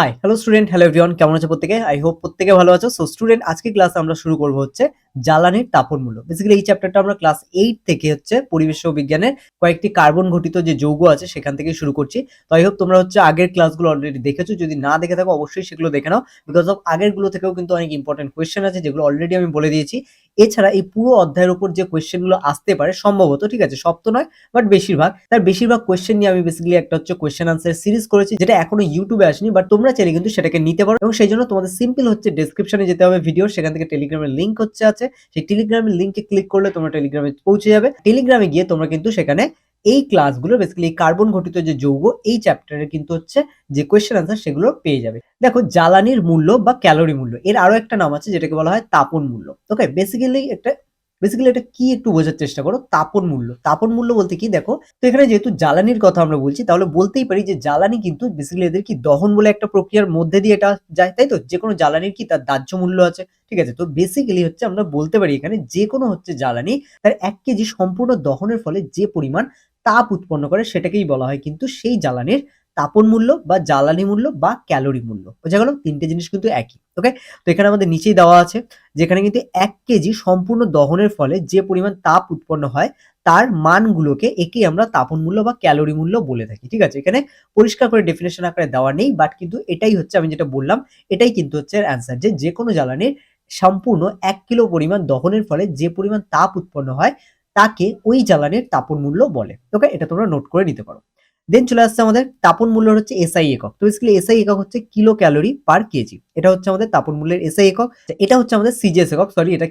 Hi hello student hello everyone কেমন আছে প্রত্যেকে? আই হোপ প্রত্যেকে ভালো আছো। সো স্টুডেন্ট আজকে ক্লাস আমরা শুরু করব হচ্ছে জ্বালানির তাপন মূল্য। বেসিক্যালি এই চ্যাপ্টারটা আমরা ক্লাস এইট থেকে হচ্ছে পরিবেশ বিজ্ঞানের কয়েকটি কার্বন ঘটিত যে যৌগ আছে সেখান থেকে শুরু করছি। তো আই হোপ তোমরা হচ্ছে আগের ক্লাসগুলো অলরেডি দেখেছ। যদি না দেখে থাকো, অবশ্যই সেগুলো দেখে নাও। বিকজ অফ আগেরগুলো থেকেও কিন্তু অনেক ইম্পর্টেন্ট কোয়েশ্চেন আছে, যেগুলো অলরেডি আমি বলে দিয়েছি। এছাড়া এই পুরো অধ্যায়ের উপর যে কোয়েশ্চেনগুলো আসতে পারে, সম্ভবত, ঠিক আছে, সব তো নয় বাট বেশিরভাগ, তার বেশিরভাগ কোয়েশ্চেন নিয়ে আমি বেসিক্যালি একটা হচ্ছে কোয়েশ্চেন আনসার সিরিজ করেছি, যেটা এখনও ইউটিউবে আসেনি বাট তোমরা চাইলে কিন্তু সেটাকে নিতে পারো। এবং সেই জন্য তোমাদের সিম্পল হচ্ছে ডেসক্রিপশনে যেতে হবে ভিডিও সেখান থেকে টেলিগ্রামের লিঙ্ক হচ্ছে আছে। সেই টেলিগ্রামের লিঙ্কে ক্লিক করলে তোমরা টেলিগ্রামে পৌঁছে যাবে। টেলিগ্রামে গিয়ে তোমরা কিন্তু সেখানে এই ক্লাসগুলো বেসিক্যালি কার্বন ঘটিত যে যৌগ, এই চ্যাপ্টারে কিন্তু হচ্ছে যে কোয়েশ্চেন আনসার সেগুলো পেয়ে যাবে। দেখো, জ্বালানির মূল্য বা ক্যালোরি মূল্য, এর আরও একটা নাম আছে যেটাকে বলা হয় তাপন মূল্য। ওকে বেসিক্যালি একটা বেসিক্যালি এটা কি একটু বোঝার চেষ্টা করো? তাপন মূল্য। তাপন মূল্য বলতে কি? দেখো, তো এখানে যেহেতু জ্বালানির কথা আমরা বলছি, তাহলে বলতেই পারি যে জ্বালানি কিন্তু বেসিক্যালি এদের কি দহন বলে একটা প্রক্রিয়ার মধ্যে দিয়ে এটা যায়, তাই তো? যে কোনো জ্বালানির কি তার দাহ্য মূল্য আছে, ঠিক আছে? তো বেসিক্যালি হচ্ছে আমরা বলতে পারি এখানে যে কোনো হচ্ছে জ্বালানি তার এক কেজি সম্পূর্ণ দহনের ফলে যে পরিমাণ তাপ উৎপন্ন করে সেটাকেই বলা হয় কিন্তু সেই জ্বালানির তাপন মূল্য বা জ্বালানি মূল্য বা ক্যালোরি মূল্য। বোঝা গেল? তিনটে জিনিস কিন্তু একই ওকে তো এখানে আমাদের নিচেই দেওয়া আছে, যেখানে কিন্তু এক কেজি সম্পূর্ণ দহনের ফলে যে পরিমাণ তাপ উৎপন্ন হয়, তার মানগুলোকে একেই আমরা তাপন মূল্য বা ক্যালোরি মূল্য বলে থাকি, ঠিক আছে? এখানে পরিষ্কার করে ডেফিনেশন আকারে দেওয়া নেই বাট কিন্তু এটাই হচ্ছে আমি যেটা বললাম, এটাই কিন্তু হচ্ছে অ্যান্সার যে যে কোনো জ্বালানির সম্পূর্ণ এক কিলো পরিমাণ দহনের ফলে যে পরিমাণ তাপ উৎপন্ন হয়, তাকে ওই জ্বালানির তাপন মূল্য বলে ওকে এটা তোমরা নোট করে নিতে পারো। দেন চলে আসছে আমাদের তাপন মূল্য হচ্ছে এসআই একক। তো বেসিক্যালি এসআই একক হচ্ছে কিলো ক্যালোরি পার কেজি এটা হচ্ছে আমাদের তাপন মূল্যের এসআই একক। এটা হচ্ছে আমাদের সিজিএস একক। সরি এটা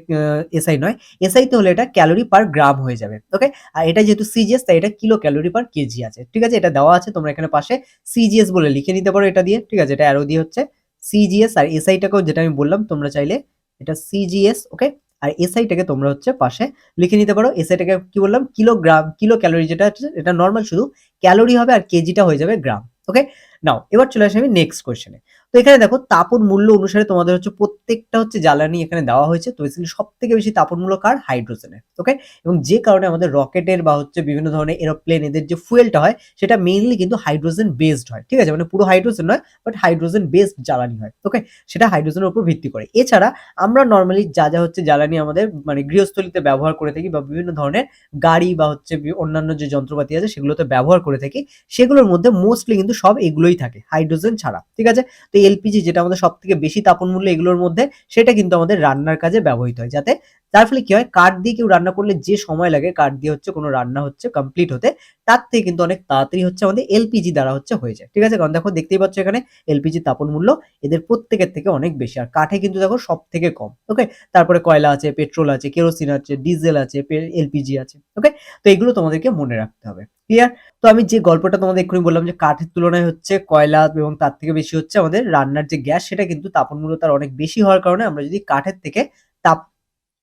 এসআই নয়। এসআই তে হলে এটা ক্যালোরি পার গ্রাম হয়ে যাবে। ওকে আর এটা যেহেতু সিজিএস তাই এটা কিলো ক্যালোরি পার কেজি আছে। ঠিক আছে? এটা দেওয়া আছে। তোমরা এখানে পাশে সিজিএস বলে লিখে নিতে পারো এটা দিয়ে। ঠিক আছে? এটা অ্যারো দিয়ে হচ্ছে সিজিএস আর এসআইটাকেও যেটা আমি বললাম, তোমরা চাইলে এটা সিজিএস ওকে আর এসআইটাকে তোমরা হচ্ছে পাশে লিখে নিতে পারো। এসআইটাকে কি বললাম? কিলোগ্রাম কিলো ক্যালোরি যেটা হচ্ছে এটা নর্মাল শুধু ক্যালোরি হবে আর কেজিটা হয়ে যাবে গ্রাম। ওকে নাও এবার চলে আসি আমি নেক্সট কোয়েশ্চেনে তো এখানে দেখো, তাপন মূল্য অনুসারে তোমাদের হচ্ছে প্রত্যেকটা হচ্ছে জ্বালানি এখানে দেওয়া হয়েছে। তো বেসিক্যালি সব থেকে বেশি তাপন মূল্য কার? হাইড্রোজেনের ওকে এবং যে কারণে আমাদের রকেটের বা হচ্ছে বিভিন্ন ধরনের এরোপ্লেন এদের যে ফুয়েলটা হয়, সেটা মেইনলি কিন্তু হাইড্রোজেন বেসড হয়, ঠিক আছে? মানে পুরো হাইড্রোজেন নয় বাট হাইড্রোজেন বেসড জ্বালানি হয় ওকে সেটা হাইড্রোজেনের উপর ভিত্তি করে। এছাড়া আমরা নর্মালি যা যা হচ্ছে জ্বালানি আমাদের মানে গৃহস্থলিতে ব্যবহার করে থাকি বা বিভিন্ন ধরনের গাড়ি বা হচ্ছে অন্যান্য যে যন্ত্রপাতি আছে, সেগুলোতে ব্যবহার করে থাকি, সেগুলোর মধ্যে মোস্টলি কিন্তু সব এগুলোই থাকে হাইড্রোজেন ছাড়া, ঠিক আছে? তো এলপিজি যেটা আমাদের সব থেকে বেশি তাপন মূল্য এগুলোর মধ্যে, সেটা কিন্তু আমাদের রান্নার কাজে ব্যবহৃত হয়। যাতে যার ফলে কি হয়? কাঠ দিয়ে কেউ রান্না করলে যে সময় লাগে, কাঠ দিয়ে হচ্ছে কোনো রান্না হচ্ছে কমপ্লিট হতে, তার থেকে কিন্তু অনেক তাড়াতাড়ি হচ্ছে আমাদের এলপিজি দ্বারা হচ্ছে হয়ে যায়। ঠিক আছে? কারণ দেখো, দেখতেই পাচ্ছ এখানে এলপিজি তাপন মূল্য এদের প্রত্যেকের থেকে অনেক বেশি। আর কাঠে কিন্তু দেখো সব থেকে কম। ওকে তারপরে কয়লা আছে পেট্রোল আছে কেরোসিন আছে ডিজেল আছে এলপিজি আছে। ওকে তো এগুলো তোমাদেরকে মনে রাখতে হবে। ক্লিয়ার তো আমি যে গল্পটা তোমাদের এক্ষুনি বললাম যে কাঠের তুলনায় হচ্ছে কয়লা এবং তার থেকে বেশি হচ্ছে আমাদের রান্নার যে গ্যাস, সেটা কিন্তু তাপন মূল্য তার অনেক বেশি হওয়ার কারণে আমরা যদি কাঠের থেকে তাপ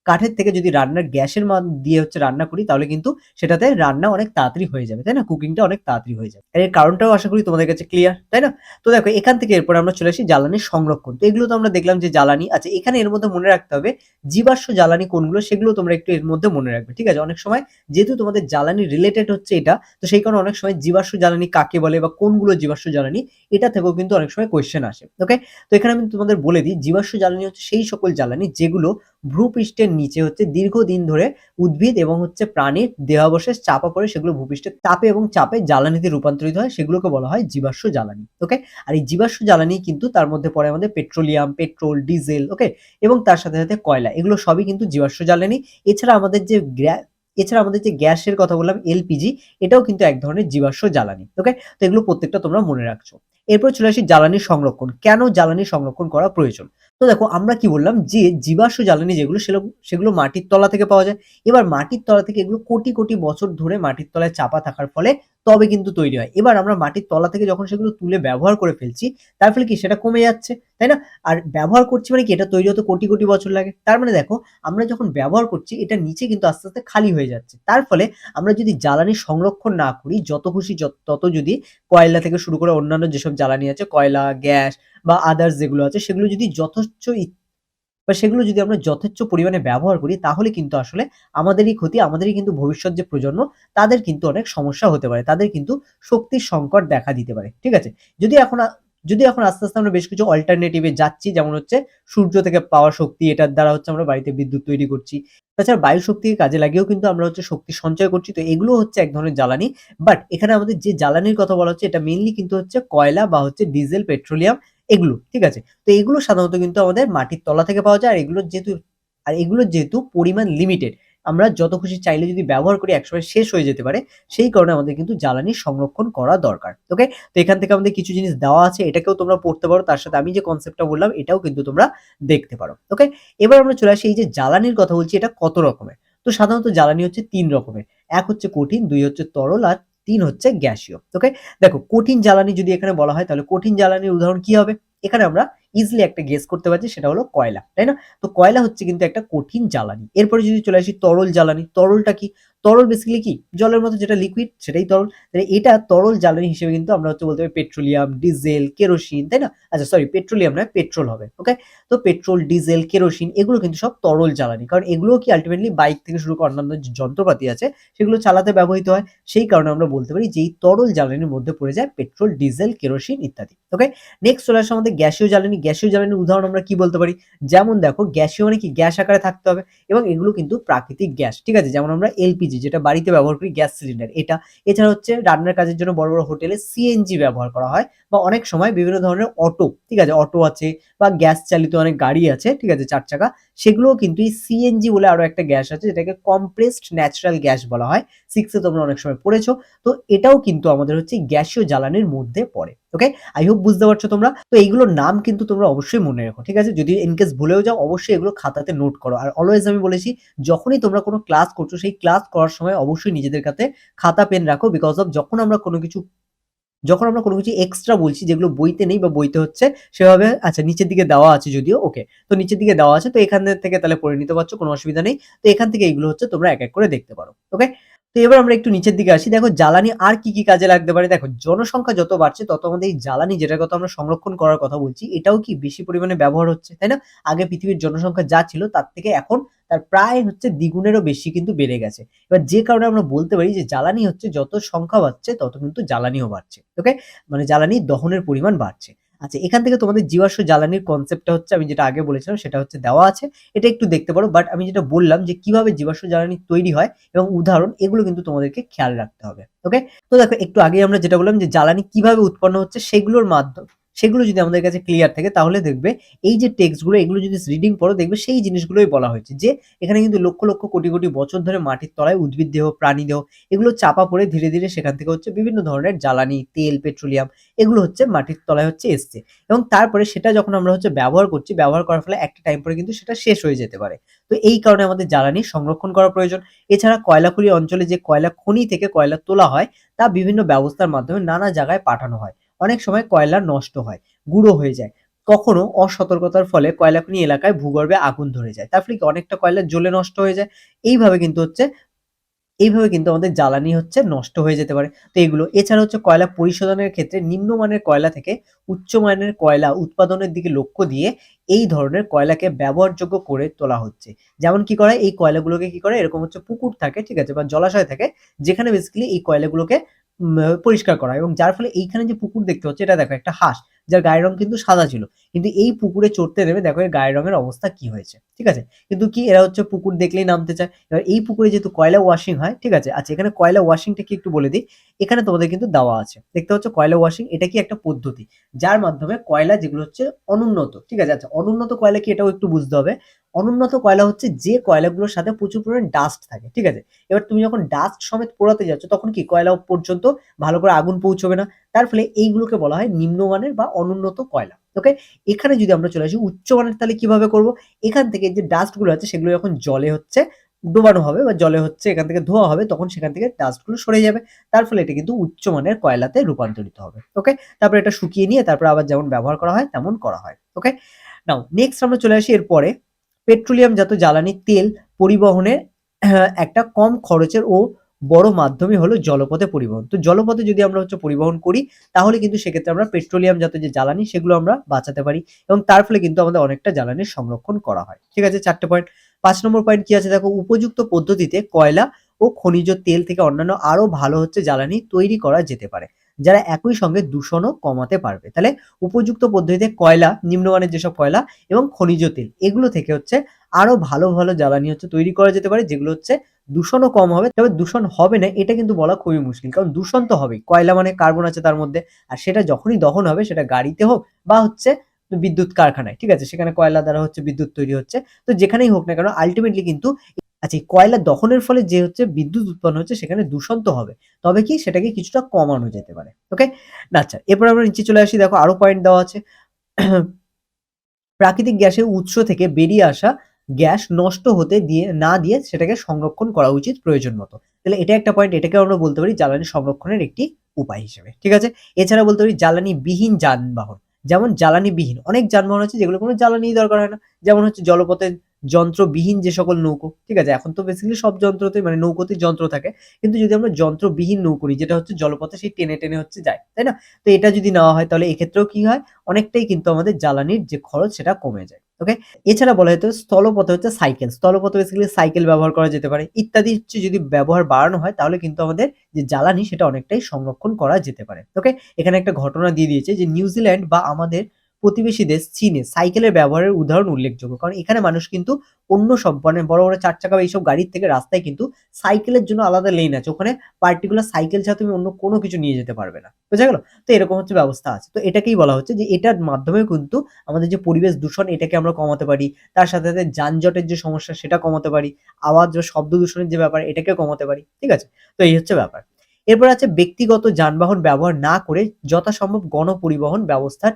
কাঠের থেকে যদি রান্নার গ্যাসের দিয়ে হচ্ছে রান্না করি, তাহলে কিন্তু সেটাতে রান্না অনেক তাড়াতাড়ি হয়ে যাবে, তাই না? কুকিংটা অনেক তাড়াতাড়ি হয়ে যাবে। এর কারণটাও আশা করি তোমাদের কাছে ক্লিয়ার তাই না? তো দেখো, এখান থেকে এরপর আমরা চলে আসি জ্বালানির সংরক্ষণ। তো এগুলো তো আমরা দেখলাম যে জ্বালানি আচ্ছা এখানে এর মধ্যে মনে রাখতে হবে জীবাশ্ম জ্বালানি কোনগুলো, সেগুলো তোমরা একটু এর মধ্যে মনে রাখবে, ঠিক আছে? অনেক সময় যেহেতু তোমাদের জ্বালানি রিলেটেড হচ্ছে এটা, তো সেই কারণে অনেক সময় জীবাশ্ম জ্বালানি কাকে বলে বা কোনগুলো জীবাশ্ম জ্বালানি, এটা থেকেও কিন্তু অনেক সময় কোয়েশ্চেন আসে ওকে তো এখানে আমি তোমাদের বলে দিই, জীবাশ্ম জ্বালানি হচ্ছে সেই সকল জ্বালানি যেগুলো ভূপৃষ্ঠের নিচে হচ্ছে দীর্ঘদিন ধরে উদ্ভিদ এবং হচ্ছে প্রাণীর দেহাবশেষ চাপা পড়ে সেগুলো ভূপৃষ্ঠের তাপে এবং চাপে জ্বালানিতে রূপান্তরিত হয়, সেগুলোকে বলা হয় জীবাশ্ম জ্বালানি ওকে আর এই জীবাশ্ম জ্বালানি কিন্তু তার মধ্যে পড়ে আমাদের পেট্রোলিয়াম পেট্রোল ডিজেল ওকে এবং তার সাথে সাথে কয়লা, এগুলো সবই কিন্তু জীবাশ্ম জ্বালানি। এছাড়া আমাদের যে এছাড়া আমাদের যে গ্যাসের কথা বললাম এলপিজি এটাও কিন্তু এক ধরনের জীবাশ্ম জ্বালানি ওকে তো এগুলো প্রত্যেকটা তোমরা মনে রাখছো। এরপর চলে আসি জ্বালানি সংরক্ষণ। কেন জ্বালানি সংরক্ষণ করা প্রয়োজন? তো দেখো, আমরা কি বললাম যে জীবাশ্ম জ্বালানি যেগুলো সেগুলো মাটির তলা থেকে পাওয়া যায়। এবার মাটির তলা থেকে এগুলো কোটি কোটি বছর ধরে মাটির তলায় চাপা থাকার ফলে তবে কিন্তু তৈরি হয়। এবার আমরা মাটির তলা থেকে যখন সেগুলো তুলে ব্যবহার করে ফেলছি, তার ফলে কি সেটা কমে যাচ্ছে, তাই না? আর ব্যবহার করছি মানে কি, এটা তৈরি হতে কোটি কোটি বছর লাগে। তার মানে দেখো, আমরা যখন ব্যবহার করছি, এটা নিচে কিন্তু আস্তে আস্তে খালি হয়ে যাচ্ছে। তার ফলে আমরা যদি জ্বালানি সংরক্ষণ না করি, যত খুশি তত যদি কয়লা থেকে শুরু করে অন্যান্য যেসব জ্বালানি আছে, কয়লা, গ্যাস বা আদার্স যেগুলো আছে, সেগুলো যদি যথেচ্ছ বা সেগুলো যদি আমরা যথেচ্ছ পরিমাণে ব্যবহার করি, তাহলে কিন্তু আসলে আমাদেরই ক্ষতি, আমাদেরই কিন্তু ভবিষ্যৎ যে প্রজন্ম, তাদের কিন্তু অনেক সমস্যা হতে পারে, তাদের কিন্তু শক্তির সংকট দেখা দিতে পারে, ঠিক আছে? যদি এখন যদি এখন আস্তে আস্তে আমরা বেশ কিছু অল্টারনেটিভে যাচ্ছি, যেমন হচ্ছে সূর্য থেকে পাওয়া শক্তি, এটার দ্বারা হচ্ছে আমরা বাড়িতে বিদ্যুৎ তৈরি করছি। তাছাড়া বায়ু শক্তিকে কাজে লাগিয়েও কিন্তু আমরা হচ্ছে শক্তি সঞ্চয় করছি। তো এগুলো হচ্ছে এক ধরনের জ্বালানি। বাট এখানে আমাদের যে জ্বালানির কথা বলা হচ্ছে, এটা মেইনলি কিন্তু হচ্ছে কয়লা বা হচ্ছে ডিজেল পেট্রোলিয়াম এগুলো, ঠিক আছে? তো এগুলো সাধারণত কিন্তু আমাদের মাটির তলা থেকে পাওয়া যায়। আর এগুলো যেহেতু, আর এগুলোর যেহেতু পরিমাণ লিমিটেড আমরা যত খুশি চাইলে যদি ব্যবহার করি একসময় শেষ হয়ে যেতে পারে, সেই কারণে আমাদের কিন্তু জ্বালানি সংরক্ষণ করা দরকার। ওকে তো এখান থেকে আমাদের কিছু জিনিস দেওয়া আছে, এটাকেও তোমরা পড়তে পারো। তার সাথে আমি যে কনসেপ্টটা বললাম, এটাও কিন্তু তোমরা দেখতে পারো। ওকে এবার আমরা চলে আসি এই যে জ্বালানির কথা বলছি, এটা কত রকমের? তো সাধারণত জ্বালানি হচ্ছে তিন রকমের। এক হচ্ছে কঠিন, দুই হচ্ছে তরল, আর তিন হচ্ছে গ্যাসীয়। ওকে দেখো, কঠিন জ্বালানি যদি এখানে বলা হয়, তাহলে কঠিন জ্বালানির উদাহরণ কি হবে? এখানে আমরা ইজিলি একটা গেস করতে পারছি, সেটা হলো কয়লা, তাই না? তো কয়লা হচ্ছে কিন্তু একটা কঠিন জ্বালানি। এরপরে যদি চলে আসি তরল জ্বালানি, তরলটা কি? তরল বেসিক্যালি কি? জলের মতো যেটা লিকুইড সেটাই তরল। তাহলে এটা তরল জ্বালানি হিসেবে কিন্তু আমরা হচ্ছে বলতে পারি পেট্রোলিয়াম ডিজেল কেরোসিন তাই না? আচ্ছা সরি পেট্রোলিয়াম নয় পেট্রোল হবে ওকে তো পেট্রোল ডিজেল কেরোসিন এগুলো কিন্তু সব তরল জ্বালানি। কারণ এগুলো কি আলটিমেটলি বাইক থেকে শুরু করে অন্যান্য যন্ত্রপাতি আছে, সেগুলো চালাতে ব্যবহৃত হয়। সেই কারণে আমরা বলতে পারি যে এই তরল জ্বালানির মধ্যে পড়ে যায় পেট্রোল ডিজেল কেরোসিন ইত্যাদি ওকে নেক্সট চলে আসে আমাদের গ্যাসীয় জ্বালানি। গ্যাসীয় জ্বালানির উদাহরণ আমরা কি বলতে পারি? যেমন দেখো, গ্যাসীয় মানে কি? গ্যাস আকারে থাকতে হবে এবং এগুলো কিন্তু প্রাকৃতিক গ্যাস, ঠিক আছে? যেমন আমরা এলপিজি যেটা বাড়িতে ব্যবহার করি গ্যাস সিলিন্ডার। এটা এছাড়া হচ্ছে রান্নার কাজের জন্য বড় বড় হোটেলে সিএনজি ব্যবহার করা হয় বা অনেক সময় বিভিন্ন ধরনের অটো, ঠিক আছে? অটো আছে বা গ্যাস চালিত অনেক গাড়ি আছে, ঠিক আছে? চার চাকা। সেগুলোও কিন্তু এই সিএনজি বলে আরও একটা গ্যাস আছে, যেটাকে কম্প্রেসড ন্যাচারাল গ্যাস বলা হয়। সিক্সে তোমরা অনেক সময় পড়েছো। তো এটাও কিন্তু আমাদের হচ্ছে গ্যাসীয় জ্বালানির মধ্যে পড়ে। ওকে আই হোপ বুঝতে পারছ তোমরা। তো এইগুলোর নাম কিন্তু তোমরা অবশ্যই মনে রাখো, ঠিক আছে? যদি ইনকেস ভুলেও যাও, অবশ্যই এগুলো খাতাতে নোট করো। আর অলওয়েজ আমি বলেছি, যখনই তোমরা কোনো ক্লাস করছ, সেই ক্লাস করার সময় অবশ্যই নিজেদের কাছে খাতা পেন রাখো বিকজ অফ যখন আমরা কোনো কিছু, যখন আমরা কোনো কিছু এক্সট্রা বলছি, যেগুলো বইতে নেই বা বইতে হচ্ছে, সেভাবে আচ্ছা নিচের দিকে দেওয়া আছে যদিও ওকে তো নিচের দিকে দেওয়া আছে, তো এখান থেকে তাহলে পড়ে নিতে পারছ, কোনো অসুবিধা নেই। তো এখান থেকে এইগুলো হচ্ছে তোমরা এক এক করে দেখতে পারো ওকে তো এবার আমরা একটু নিচের দিকে আসি। দেখো, জ্বালানি আর কি কি কাজে লাগতে পারে? দেখো, জনসংখ্যা যত বাড়ছে, তত আমাদের এই জ্বালানি যেটার কথা আমরা সংরক্ষণ করার কথা বলছি, এটাও কি বেশি পরিমাণে ব্যবহার হচ্ছে, তাই না? আগে পৃথিবীর জনসংখ্যা যা ছিল, তার থেকে এখন তার প্রায় হচ্ছে দ্বিগুণেরও বেশি কিন্তু বেড়ে গেছে। এবার যে কারণে আমরা বলতে পারি যে, জ্বালানি হচ্ছে যত সংখ্যা বাড়ছে, তত কিন্তু জ্বালানিও বাড়ছে ওকে মানে জ্বালানি দহনের পরিমাণ বাড়ছে। আচ্ছা এখান থেকে তোমাদের জীবাশ্ম জ্বালানির কনসেপ্টটা হচ্ছে আমি যেটা আগে বলেছিলাম, সেটা হচ্ছে দেওয়া আছে। এটা একটু দেখতে পারো বাট আমি যেটা বললাম যে কীভাবে জীবাশ্ম জ্বালানি তৈরি হয় এবং উদাহরণ, এগুলো কিন্তু তোমাদেরকে খেয়াল রাখতে হবে ওকে তো দেখো, একটু আগে আমরা যেটা বললাম যে জ্বালানি কীভাবে উৎপন্ন হচ্ছে, সেগুলোর মাধ্যমে সেগুলো যদি আমাদের কাছে ক্লিয়ার থাকে, তাহলে দেখবে এই যে টেক্সটগুলো এগুলো যদি রিডিং পড়ো, দেখবে সেই জিনিসগুলোই বলা হয়েছে যে এখানে কিন্তু লক্ষ লক্ষ কোটি কোটি বছর ধরে মাটির তলায় উদ্ভিদ দেহ, প্রাণী দেহ, এগুলো চাপা পড়ে ধীরে ধীরে সেখান থেকে হচ্ছে বিভিন্ন ধরনের জ্বালানি, তেল পেট্রোলিয়াম এগুলো হচ্ছে মাটির তলায় হচ্ছে এসছে। এবং তারপরে সেটা যখন আমরা হচ্ছে ব্যবহার করছি, ব্যবহার করার ফলে একটা টাইম পরে কিন্তু সেটা শেষ হয়ে যেতে পারে। তো এই কারণে আমাদের জ্বালানি সংরক্ষণ করা প্রয়োজন। এছাড়া কয়লাখুলি অঞ্চলে যে কয়লা খনি থেকে কয়লা তোলা হয়, তা বিভিন্ন ব্যবস্থার মাধ্যমে নানা জায়গায় পাঠানো হয়। অনেক সময় কয়লা নষ্ট হয়, গুঁড়ো হয়ে যায়। কখনো অসতর্কতার ফলে কয়লাখনি এলাকায় ভূগর্ভে আগুন ধরে যায়। তার ফলে কি অনেকটা কয়লা জ্বলে নষ্ট হয়ে যায়? এইভাবে কিন্তু হচ্ছে, এইভাবে কিন্তু আমাদের জ্বালানি হচ্ছে নষ্ট হয়ে যেতে পারে। তো এগুলো, এছাড়া হচ্ছে কয়লা পরিশোধনের ক্ষেত্রে নিম্নমানের কয়লা থেকে উচ্চমানের কয়লা উৎপাদনের দিকে লক্ষ্য দিয়ে এই ধরনের কয়লাকে ব্যবহারযোগ্য করে তোলা হচ্ছে। যেমন কি করে? এই কয়লাগুলোকে কি করে? এরকম হচ্ছে পুকুর থাকে, ঠিক আছে, বা জলাশয় থাকে, যেখানে বেসিক্যালি এই কয়লাগুলোকে পরিষ্কার করা এবং যার ফলে এইখানে যে পুকুর দেখতে হচ্ছে এটা দেখো একটা হাঁস। যার গায়ের রং কিন্তু সাদা ছিল। কিন্তু এই পুকুরে চড়তে নেমে দেখো এর গায়ের রঙের অবস্থা কি হয়েছে, ঠিক আছে? কিন্তু কি এরা হচ্ছে পুকুর দেখলেই নামতে চায়। এবার এই পুকুরে যেহেতু কয়লা ওয়াশিং হয়, ঠিক আছে? আচ্ছা এখানে কয়লা ওয়াশিংটা কি একটু বলে দিই? এখানে তোমাদের কিন্তু দেওয়া আছে। দেখতে হচ্ছে কয়লা ওয়াশিং এটা কি একটা পদ্ধতি? যার মাধ্যমে কয়লা যেগুলো হচ্ছে অনুন্নত, ঠিক আছে? আচ্ছা অনুন্নত কয়লা কি এটাও একটু বুঝতে হবে। অনুন্নত কয়লা হচ্ছে যে কয়লাগুলোর সাথে প্রচুর পরিমাণে ডাস্ট থাকে, ঠিক আছে? এবার তুমি যখন ডাস্ট সমেত পোড়াতে যাচ্ছ, তখন কি কয়লা পর্যন্ত ভালো করে আগুন পৌঁছবে না? তার ফলে এইগুলোকে বলা হয় নিম্নমানের বা অনুন্নত কয়লা। ওকে এখানে যদি আমরা চলে আসি উচ্চমানের তাহলে কীভাবে করব? এখান থেকে যে ডাস্টগুলো আছে সেগুলো যখন জলে হচ্ছে ডোবানো হবে বা জলে হচ্ছে এখান থেকে ধোয়া হবে তখন সেখান থেকে ডাস্টগুলো সরে যাবে। তার ফলে এটা কিন্তু উচ্চমানের কয়লাতে রূপান্তরিত হবে। ওকে তারপরে এটা শুকিয়ে নিয়ে তারপরে আবার যেমন ব্যবহার করা হয় তেমন করা হয়। ওকে নাও নেক্সট আমরা চলে আসি এরপরে পেট্রোলিয়াম জাত জ্বালানি তেল পরিবহনে আহ, একটা কম খরচের ও বড় মাধ্যমই হলো জলপথে পরিবহন। তো জলপথে যদি আমরা হচ্ছে পরিবহন করি, তাহলে কিন্তু সেক্ষেত্রে আমরা পেট্রোলিয়াম জাত যে জ্বালানি, সেগুলো আমরা বাঁচাতে পারি এবং তার ফলে কিন্তু আমাদের অনেকটা জ্বালানি সংরক্ষণ করা হয়। ঠিক আছে, চারটে পয়েন্ট পাঁচ নম্বর পয়েন্ট কি আছে? দেখো, উপযুক্ত পদ্ধতিতে কয়লা ও খনিজ তেল থেকে অন্যান্য আরও ভালো হচ্ছে জ্বালানি তৈরি করা যেতে পারে। যারা একই সঙ্গে দূষণও কমাতে পারবে। তাহলে উপযুক্ত পদ্ধতিতে কয়লা, নিম্নমানের যেসব কয়লা এবং খনিজ তেল, এগুলো থেকে হচ্ছে আরও ভালো ভালো জ্বালানি হচ্ছে তৈরি করা যেতে পারে, যেগুলো হচ্ছে দূষণও কম হবে। তবে দূষণ হবে না, এটা কিন্তু বলা খুবই মুশকিল। কারণ দূষণ তো হবেই। কয়লা মানে কার্বন আছে তার মধ্যে, আর সেটা যখনই দহন হবে সেটা গাড়িতে হোক বা হচ্ছে বিদ্যুৎ কারখানায়, ঠিক আছে? সেখানে কয়লা দ্বারা হচ্ছে বিদ্যুৎ তৈরি হচ্ছে। তো যেখানেই হোক না কেন আলটিমেটলি কিন্তু আচ্ছা এই কয়লা দহনের ফলে যে হচ্ছে বিদ্যুৎ উৎপন্ন হচ্ছে সেখানে দূষণ তো হবে। তবে কি সেটাকে কিছুটা কমানো যেতে পারে, ওকে? আচ্ছা এরপর আমরা নিচে চলে আসি, দেখো আরও পয়েন্ট দেওয়া আছে। প্রাকৃতিক গ্যাসের উৎস থেকে বেরিয়ে আসা গ্যাস নষ্ট হতে দিয়ে, না দিয়ে সেটাকে সংরক্ষণ করা উচিত প্রয়োজন মতো। তাহলে এটা একটা পয়েন্ট এটাকে আমরা বলতে পারি জ্বালানি সংরক্ষণের একটি উপায় হিসেবে, ঠিক আছে? এছাড়া বলতে পারি জ্বালানি বিহীন যানবাহন, যেমন জ্বালানি বিহীন অনেক যানবাহন আছে যেগুলো কোনো জ্বালানি দরকার হয় না। যেমন হচ্ছে জলপথে যন্ত্রবিহীন যে সকল নৌকো, ঠিক আছে? এখন তো বেসিক্যালি সব যন্ত্রতে মানে নৌকোতে যন্ত্র থাকে। কিন্তু যদি আমরা যন্ত্রবিহীন নৌকো করি, যেটা হচ্ছে জলপথে সেই টেনে টেনে হচ্ছে যায়, তাই না? তো এটা যদি নেওয়া হয়, তাহলে এক্ষেত্রেও কি হয়? অনেকটাই কিন্তু আমাদের জ্বালানির যে খরচ, সেটা কমে যায় ওকে এছাড়া বলা হয়তো স্থলপথে হচ্ছে সাইকেল স্থলপথে বেসিক্যালি সাইকেল ব্যবহার করা যেতে পারে। ইত্যাদি হচ্ছে যদি ব্যবহার বাড়ানো হয়, তাহলে কিন্তু আমাদের যে জ্বালানি, সেটা অনেকটাই সংরক্ষণ করা যেতে পারে ওকে এখানে একটা ঘটনা দিয়ে দিয়েছে যে নিউজিল্যান্ড বা আমাদের প্রতিবেশী দেশ চীনে সাইকেলের ব্যবহারের উদাহরণ উল্লেখযোগ্য। কারণ এখানে মানুষ কিন্তু অন্য সব মানে বড় বড় চার চাকা এইসব গাড়ির থেকে রাস্তায় কিন্তু সাইকেলের জন্য আলাদা লেন আছে। ওখানে পার্টিকুলার সাইকেল ছাড়া তুমি অন্য কোনো কিছু নিয়ে যেতে পারবে না। বোঝা গেল? তো এরকম হচ্ছে ব্যবস্থা আছে। তো এটাকেই বলা হচ্ছে যে এটার মাধ্যমে কিন্তু আমাদের যে পরিবেশ দূষণ এটাকে আমরা কমাতে পারি, তার সাথে সাথে যানজটের যে সমস্যা সেটা কমাতে পারি, আওয়াজ বা শব্দ দূষণের যে ব্যাপার এটাকে কমাতে পারি। ঠিক আছে? তো এই হচ্ছে ব্যাপার। এরপর আছে ব্যক্তিগত যানবাহন ব্যবহার না করে যথাসম্ভব গণপরিবহন ব্যবস্থার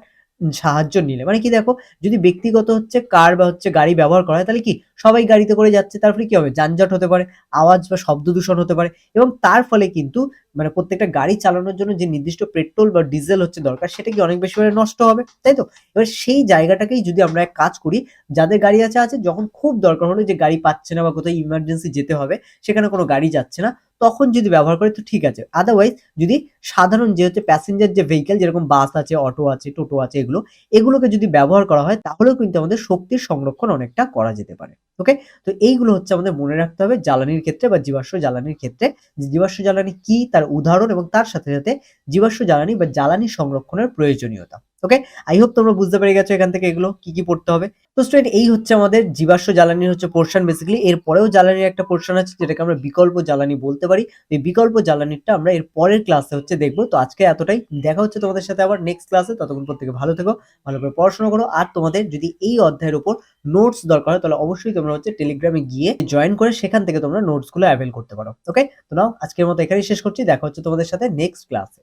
সাহায্য নিলে। মানে কি দেখো, যদি ব্যক্তিগত হচ্ছে কার বা হচ্ছে গাড়ি ব্যবহার করা হয়, তাহলে কি সবাই গাড়িতে করে যাচ্ছে, তার ফলে কি হবে? যানজট হতে পারে, আওয়াজ বা শব্দ দূষণ হতে পারে এবং তার ফলে কিন্তু মানে প্রত্যেকটা গাড়ি চালানোর জন্য যে নির্দিষ্ট পেট্রোল বা ডিজেল হচ্ছে দরকার, সেটা কি অনেক বেশি করে নষ্ট হবে, তাই তো? এবার সেই জায়গাটাকেই যদি আমরা এক কাজ করি, যাদের গাড়ি আছে আছে, যখন খুব দরকার হলো যে গাড়ি পাচ্ছে না বা কোথাও ইমার্জেন্সি যেতে হবে, সেখানে কোনো গাড়ি যাচ্ছে না তখন যদি ব্যবহার করে তো ঠিক আছে। আদারওয়াইজ যদি সাধারণ যে হচ্ছে প্যাসেঞ্জার যে ভেহিকেল যেরকম বাস আছে অটো আছে টোটো আছে এগুলো, এগুলোকে যদি ব্যবহার করা হয় তাহলেও কিন্তু আমাদের শক্তির সংরক্ষণ অনেকটা করা যেতে পারে। ওকে তো এইগুলো হচ্ছে আমাদের মনে রাখতে হবে জ্বালানির ক্ষেত্রে বা জীবাশ্ম জ্বালানির ক্ষেত্রে। জীবাশ্ম জ্বালানি কি, তার উদাহরণ এবং তার সাথে সাথে জীবাশ্ম জ্বালানি বা জ্বালানি সংরক্ষণের প্রয়োজনীয়তা। ওকে আই হোপ তোমরা বুঝতে পেরে গেছো এখান থেকে এগুলো, কি কি পড়তে হবে। তো স্টুডেন্ট এই হচ্ছে আমাদের জীবাশ্ম জ্বালানির হচ্ছে পোর্শন বেসিক্যালি এর পরেও জ্বালানির একটা পোর্শন আছে যেটাকে আমরা বিকল্প জ্বালানি বলতে পারি। এই বিকল্প জ্বালানিটা আমরা এর পরের ক্লাসে হচ্ছে দেখব। তো আজকে এতটাই। দেখা হচ্ছে তোমাদের সাথে আবার নেক্সট ক্লাসে ততক্ষণ প্রত্যেকে ভালো থেকো, ভালো করে পড়াশোনা করো। আর তোমাদের যদি এই অধ্যায়ের উপর নোটস দরকার হয়, তাহলে অবশ্যই তোমরা হচ্ছে টেলিগ্রামে গিয়ে জয়েন করে সেখান থেকে তোমরা নোটসগুলো অ্যাভেল করতে পারো। ওকে তো নাও, আজকের মতো এখানেই শেষ করছি। দেখা হচ্ছে তোমাদের সাথে নেক্সট ক্লাসে